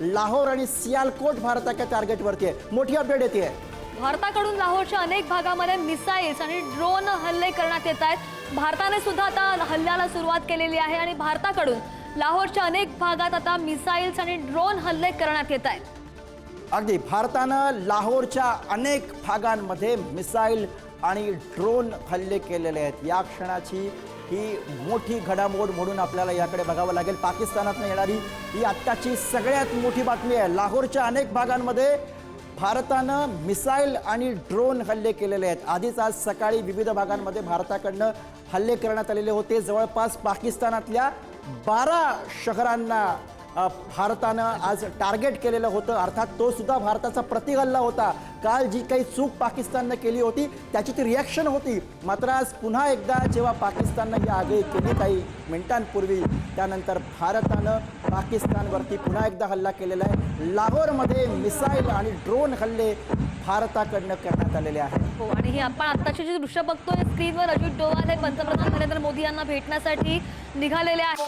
लाहोर आणि सियालकोट भारताच्या टार्गेटवरती आहे. मोठी अपडेट येते. भारताकडून लाहोरच्या अनेक भागामध्ये मिसाईल्स आणि ड्रोन हल्ले करण्यात येत आहेत. भारताने सुद्धा आता हल्ल्याला सुरुवात केलेली आहे आणि भारताकडून लाहोरच्या अनेक भागात आता मिसाईल्स आणि ड्रोन हल्ले करण्यात येत आहेत. अगदी भारतानं लाहोरच्या अनेक भागांमध्ये मिसाईल आणि ड्रोन हल्ले केलेले आहेत. या क्षणाची ही मोठी घडामोड म्हणून आपल्याला याकडे बघावं लागेल. पाकिस्तानातनं येणारी ही आत्ताची सगळ्यात मोठी बातमी आहे. लाहोरच्या अनेक भागांमध्ये भारतानं मिसाईल आणि ड्रोन हल्ले केलेले आहेत. आधीच आज सकाळी विविध भागांमध्ये भारताकडनं हल्ले करण्यात आलेले होते. जवळपास पाकिस्तानातल्या बारा शहरांना भारतानं आज टार्गेट केलेलं होतं. अर्थात तो सुद्धा भारताचा प्रतिगल्ला होता. काल जी काही चूक पाकिस्ताननं केली होती त्याची ती रिॲक्शन होती. मात्र आज पुन्हा एकदा जेव्हा पाकिस्ताननं ही आगळी केली काही मिनिटांपूर्वी त्यानंतर भारतानं पाकिस्तानवरती पुन्हा एकदा हल्ला केलेला आहे. लाहोरमध्ये मिसाईल आणि ड्रोन हल्ले भारताकडनं करण्यात आलेले आहेत. हो आणि हे आपण आत्ताचे जे दृश्य बघतोय स्क्रीनवर अजित डोवाल हे पंतप्रधान नरेंद्र मोदी यांना भेटण्यासाठी निघालेले आहेत.